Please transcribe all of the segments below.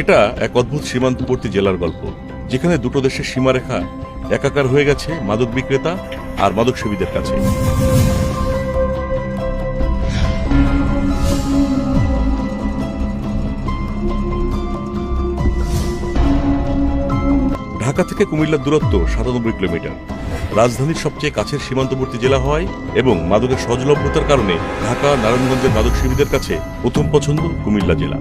এটা এক অদ্ভুত সীমান্তবর্তী জেলার গল্প, যেখানে দুটো দেশের সীমারেখা একাকার হয়ে গেছে মাদক বিক্রেতা আর মাদক সেবীদের কাছে। ঢাকা থেকে কুমিল্লার দূরত্ব সাতানব্বই কিলোমিটার। রাজধানীর সবচেয়ে কাছের সীমান্তবর্তী জেলা হওয়ায় এবং মাদকের সহজলভ্যতার কারণে ঢাকা, নারায়ণগঞ্জের মাদক সেবীদের কাছে প্রথম পছন্দ কুমিল্লা জেলা।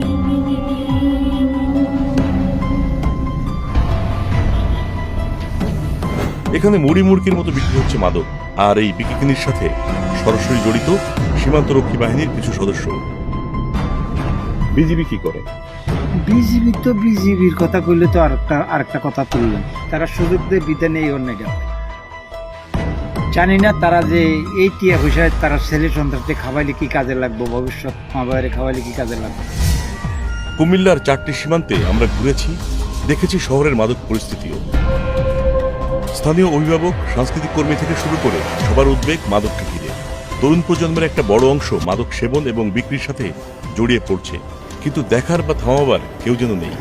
এখানে মুড়ি মুড়কির মতো বিক্রি হচ্ছে মাদক। আর এই বিক্রিকিনির সাথে সরাসরি জড়িত সীমান্তরক্ষী বাহিনীর কিছু সদস্য। বিজিবি কি করে? বিজিবি তো বিজিবির কথা কইলে তো আরেকটা আরেকটা কথা তুললেন তারা সুযোগ দিয়ে বিধা নেই অন্য জানি না তারা যে এই টিয়া পয়সায় তারা ছেলে সন্ত্রাসকে খাওয়াইলে কি কাজে লাগবে ভবিষ্যৎ মা বাবারে খাওয়াইলে কি কাজে লাগবে? কুমিল্লার চারটি সীমান্তে আমরা ঘুরেছি দেখেছি শহরের মাদক পরিস্থিতিও। স্থানীয় অভিভাবক, সাংস্কৃতিক কর্মী থেকে শুরু করে সবার উদ্বেগ মাদককে ঘিরে। তরুণ প্রজন্মের একটা বড় অংশ মাদক সেবন এবং বিক্রির সাথে জড়িয়ে পড়ছে। কিন্তু দেখার বা থামাবার কেউ যেন নেই।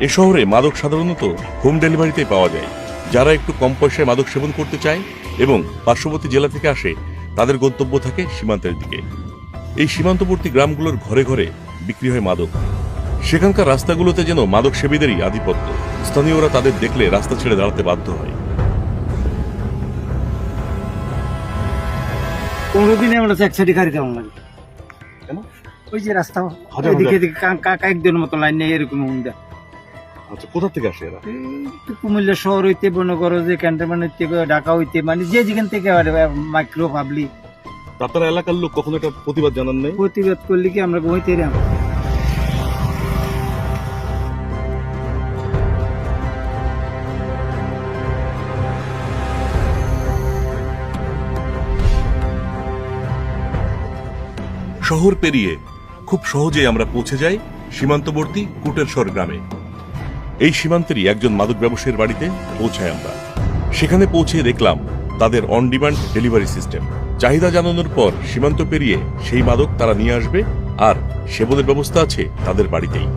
এ শহরে মাদক সাধারণত হোম ডেলিভারিতে পাওয়া যায়। যারা একটু কম পয়সায় মাদক সেবন করতে চায় এবং পার্শ্ববর্তী জেলা থেকে আসে, তাদের গন্তব্য থাকে সীমান্তের দিকে। এই সীমান্তবর্তী গ্রামগুলোর ঘরে ঘরে বিক্রি হয় মাদক। সেখানকার রাস্তাগুলোতে যেন মাদক সেবীদেরই আধিপত্য। স্থানীয়রা তাদের দেখলে রাস্তা ছেড়ে দাঁড়াতে বাধ্য হয়। কোনোদিনই আমরা এক সাইডে গাড়ি কেমন লাগে কেন? ওই যে রাস্তা এদিকে। এদিকে কা- কা- কায়েকদের মতো লাইন নেই এরকম হুন্ডা আচ্ছা কোথা থেকে আসে এরা? কুমিল্লা শহর হইতে করো যে ক্যান্টনমেন্ট হইতে ঢাকা হইতে মানে যে যেখান থেকে মাইক্রো পাবলিক। আপনার এলাকার লোক কখনো এটা প্রতিবাদ জানান নাই? প্রতিবাদ করলে কি আমরা ঘুমাইতে শহর পেরিয়ে খুব সহজেই আমরা পৌঁছে যাই সীমান্তবর্তী কুটেরস্বর গ্রামে। এই সীমান্তেরই একজন মাদক ব্যবসায়ীর বাড়িতে পৌঁছাই আমরা। সেখানে পৌঁছে দেখলাম তাদের অন ডিমান্ড ডেলিভারি সিস্টেম চাহিদা জানানোর পর সীমান্ত পেরিয়ে সেই মাদক তারা নিয়ে আসবে আর সেবনের ব্যবস্থা আছে তাদের বাড়িতেই।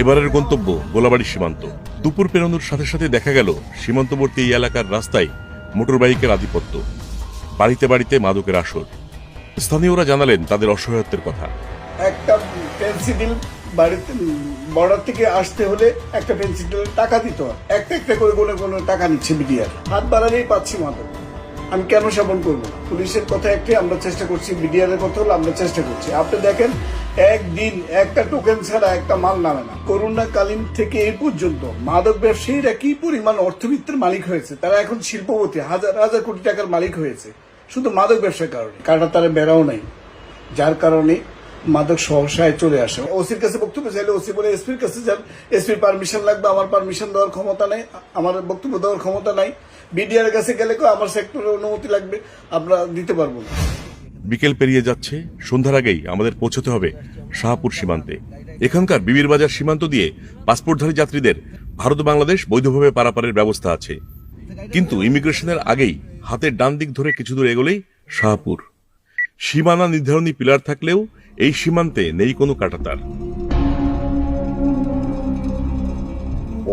এবারের গন্তব্য গোলাবাড়ি সীমান্ত। দুপুর পেরোনোর সাথে সাথে দেখা গেল সীমান্তবর্তী এই এলাকার রাস্তায় মোটরবাইকের আধিপত্য। বাড়িতে বাড়িতে মাদকের আসর। স্থানীয়রা জানালেন তাদের অসহায়ত্বের কথা। একটা পেন্সিডিল বাড়িতে, বর্ডার থেকে আসতে হলে একটা পেন্সিডিল টাকা দিতে একটা একটা করে কোনো কোনো টাকা নিচ্ছে বিডিআর হাত বাড়ালেই পাচ্ছি মাদক। আমি কেন সেবন করব পুলিশের কথা একটাই আমরা চেষ্টা করছি বিডিআর কথা হলো আমরা চেষ্টা করছি। আপনি দেখেন, একদিন একটা টোকেন ছাড়া একটা মাল নামে না। করোনাকালীন থেকে এই পর্যন্ত মাদক ব্যবসায়ীরা কি পরিমাণ অর্থবিত্তের মালিক হয়েছে? তারা এখন শিল্পপতি, হাজার হাজার কোটি টাকার মালিক হয়েছে। শুধু মাদক ব্যবসার কারণে কাটা তারা বেড়াও নাই। যার কারণে মাদক সহসায় চলে আসে। ওসির কাছে বক্তব্য চাইলে ওসি বলে, এসপির কাছে যান। এসপির পারমিশন লাগবে, আমার পারমিশন দেওয়ার ক্ষমতা নেই, আমার বক্তব্য দেওয়ার ক্ষমতা নাই। বিডিআর কাছে গেলে আমার সেক্টরের অনুমতি লাগবে, আমরা দিতে পারব না। বিকেল পেরিয়ে যাচ্ছে, সন্ধ্যার আগেই আমাদের পৌঁছতে হবে শাহপুর সীমান্তে। এখানকার বিবির বাজার সীমান্ত দিয়ে পাসপোর্টধারী যাত্রীদের ভারত বাংলাদেশ বৈধভাবে পারাপারের ব্যবস্থা আছে। কিন্তু ইমিগ্রেশনের আগেই হাতের ডান দিক ধরে কিছু দূর এগোলেই শাহপুর। সীমানা নির্ধারণী পিলার থাকলেও এই সীমান্তে নেই কোনো কাটাতার।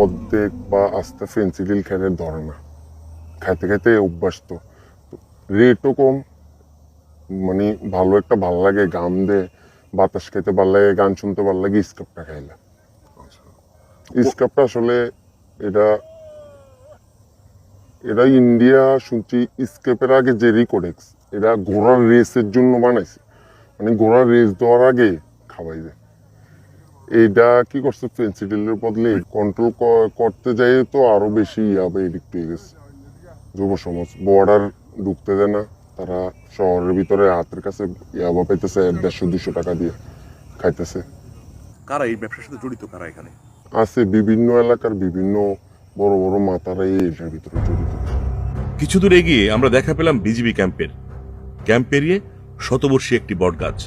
অর্ধেক বা আস্তে ফেন্সিডিল খেলে ধরে না খাইতে খাইতে অভ্যাস তো। রেটও কম। মানে ভালো একটা ভালো লাগে গান দে, বাতাস খেতে ভালো লাগে, গান শুনতে ভালো লাগে, স্কাপটা খাইলে। স্কাপটা আসলে এটা এটা ইন্ডিয়া শুনছি স্কেপের আগে যে কোডেক্স এরা ঘোড়ার রেসের জন্য বানাইছে। মানে ঘোড়ার রেস দেওয়ার আগে খাওয়াই যায় এইটা কি করছে ফেন্সিডিলের বদলে কন্ট্রোল করতে যাই তো আরও বেশি ইয়াবে এদিক পেয়ে গেছে। যুব সমাজ বর্ডার ঢুকতে দেয় না। তারা শহরের ভিতরে হাতের কাছে ইয়াবা পেতেছে দেড়শো দুশো টাকা দিয়ে খাইতেছে। কারা এই ব্যবসার সাথে জড়িত কারা এখানে? আছে বিভিন্ন এলাকার বিভিন্ন বড় বড় মাতারা এই ভিতরে জড়িত কিছু দূর এগিয়ে আমরা দেখা পেলাম বিজিবি ক্যাম্পের। ক্যাম্প শতবর্ষী একটি বটগাছ।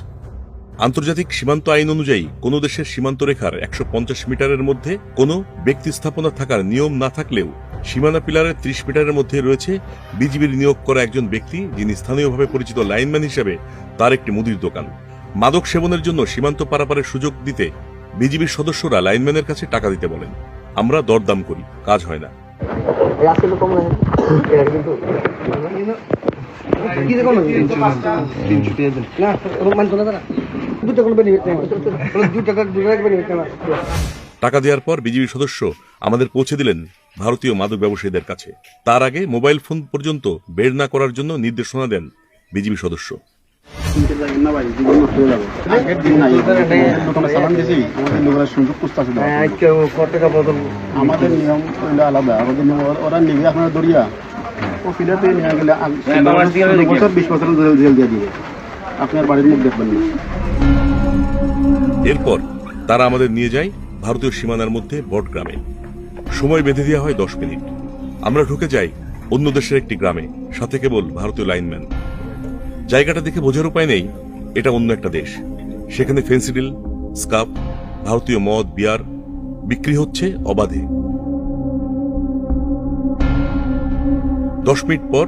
আন্তর্জাতিক সীমান্ত আইন অনুযায়ী কোনো দেশের সীমান্ত রেখার একশো পঞ্চাশ মিটারের মধ্যে কোনো ব্যক্তি স্থাপনা থাকার নিয়ম না থাকলেও সীমানা পিলারের ত্রিশ মিটারের মধ্যে রয়েছে বিজিবির নিয়োগ করা একজন ব্যক্তি যিনি স্থানীয়ভাবে পরিচিত লাইনম্যান হিসেবে তার একটি মুদির দোকান। মাদক সেবনের জন্য সীমান্ত পারাপারের সুযোগ দিতে বিজিবির সদস্যরা লাইনম্যানের কাছে টাকা দিতে বলেন। আমরা দরদাম করি, কাজ হয় না। টাকা দেওয়ার পর বিজিবি সদস্য আমাদের পৌঁছে দিলেন ভারতীয় মাদক ব্যবসায়ীদের কাছে। তার আগে মোবাইল ফোন পর্যন্ত বের না করার জন্য নির্দেশনা দেন বিজিবি সদস্য। এরপর তারা আমাদের নিয়ে যায় ভারতীয় সীমানার মধ্যে বট গ্রামে। সময় বেঁধে দেওয়া হয় দশ মিনিট। আমরা ঢুকে যাই অন্য দেশের একটি গ্রামে, সাথে কেবল ভারতীয় লাইনম্যান। জায়গাটা দেখে বোঝার উপায় নেই, এটা অন্য একটা দেশ। সেখানে ফেন্সিডিল স্কাপ ভারতীয় মদ, বিয়ার বিক্রি হচ্ছে অবাধে। দশ মিনিট পর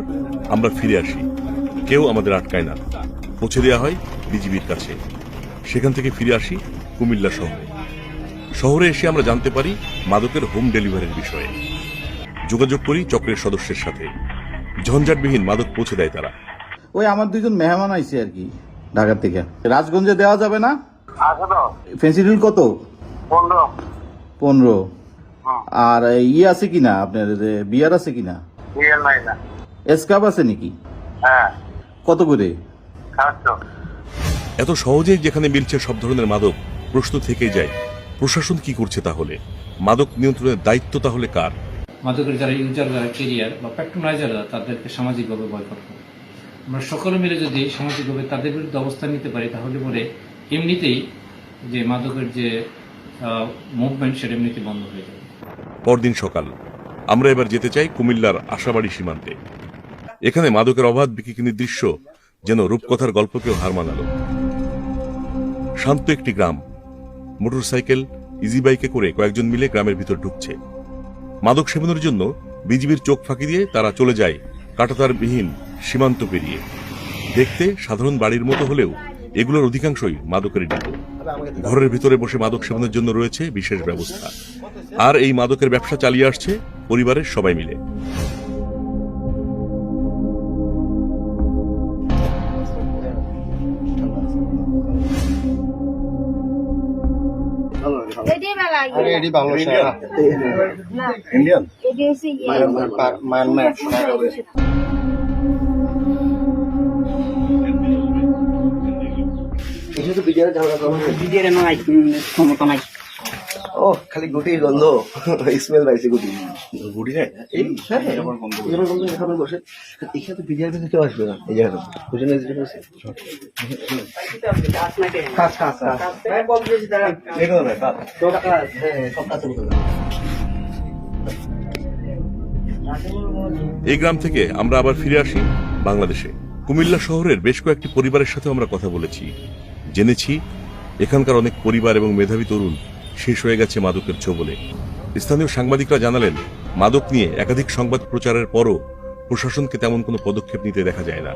আমরা ফিরে আসি। কেউ আমাদের আটকায় না। পৌঁছে দেওয়া হয় বিজিবির কাছে। সেখান থেকে ফিরে আসি কুমিল্লা শহরে। শহরে এসে আমরা জানতে পারি মাদকের হোম ডেলিভারির বিষয়ে। যোগাযোগ করি চক্রের সদস্যের সাথে। ঝঞ্ঝাটবিহীন মাদক পৌঁছে দেয় তারা। ওই আমার দুইজন মেহমান আইছে আর কি ঢাকা থেকে। রাজগঞ্জে দেওয়া যাবে না? ফেন্সিডিল কত? পনেরো। আর ইয়ে আছে কিনা? আপনার বিয়ার আছে কিনা? এসকাপ আছে নাকি? কত করে? এত সহজেই যেখানে মিলছে সব ধরনের মাদক প্রশ্ন থেকেই যায় প্রশাসন কি করছে তাহলে? মাদক নিয়ন্ত্রণের দায়িত্ব তাহলে কার? মাদকের যারা ইউজার যারা কেরিয়ার বা প্যাট্রোনাইজাররা তাদেরকে সামাজিকভাবে বয়কট করব। আমরা সকলে মিলে যদি সামাজিকভাবে তাদের বিরুদ্ধে অবস্থান নিতে পারি, তাহলে পরে এমনিতেই যে মাদকের যে মুভমেন্ট সেটা এমনিতে বন্ধ হয়ে যাবে। পরদিন সকাল আমরা এবার যেতে চাই কুমিল্লার আশাবাড়ি সীমান্তে। এখানে মাদকের অবাধ বিকিকিনির দৃশ্য যেন রূপকথার গল্পকেও হার মানাল। শান্ত একটি গ্রাম। মোটরসাইকেল ইজি বাইকে করে কয়েকজন মিলে গ্রামের ভিতর ঢুকছে। মাদক সেবনের জন্য বিজিবির চোখ ফাঁকি দিয়ে তারা চলে যায় কাটাতারবিহীন সীমান্ত পেরিয়ে। দেখতে সাধারণ বাড়ির মতো হলেও এগুলোর অধিকাংশই মাদকের ডিপো। ঘরের ভিতরে বসে মাদক সেবনের জন্য রয়েছে বিশেষ ব্যবস্থা। আর এই মাদকের ব্যবসা চালিয়ে আসছে পরিবারের সবাই মিলে। এটাই নাই ক্ষমতা নাই। ও খালি গুটির গন্ধ। স্মেল পাইছে গুটি। গুটি হ্যাঁ এই হ্যাঁ এখানে বসে। এখানে তো বিরিয়ানি থেকে কেউ আসবে না। এই জায়গাটা বুঝে বসে। না সব কাছে এই গ্রাম থেকে আমরা আবার ফিরে আসি বাংলাদেশে। কুমিল্লা শহরের বেশ কয়েকটি পরিবারের সাথে আমরা কথা বলেছি। জেনেছি, এখানকার অনেক পরিবার এবং মেধাবী তরুণ শেষ হয়ে গেছে মাদকের ছোবলে। স্থানীয় সাংবাদিকরা জানালেন, মাদক নিয়ে একাধিক সংবাদ প্রচারের পরও প্রশাসনকে তেমন কোনো পদক্ষেপ নিতে দেখা যায় না।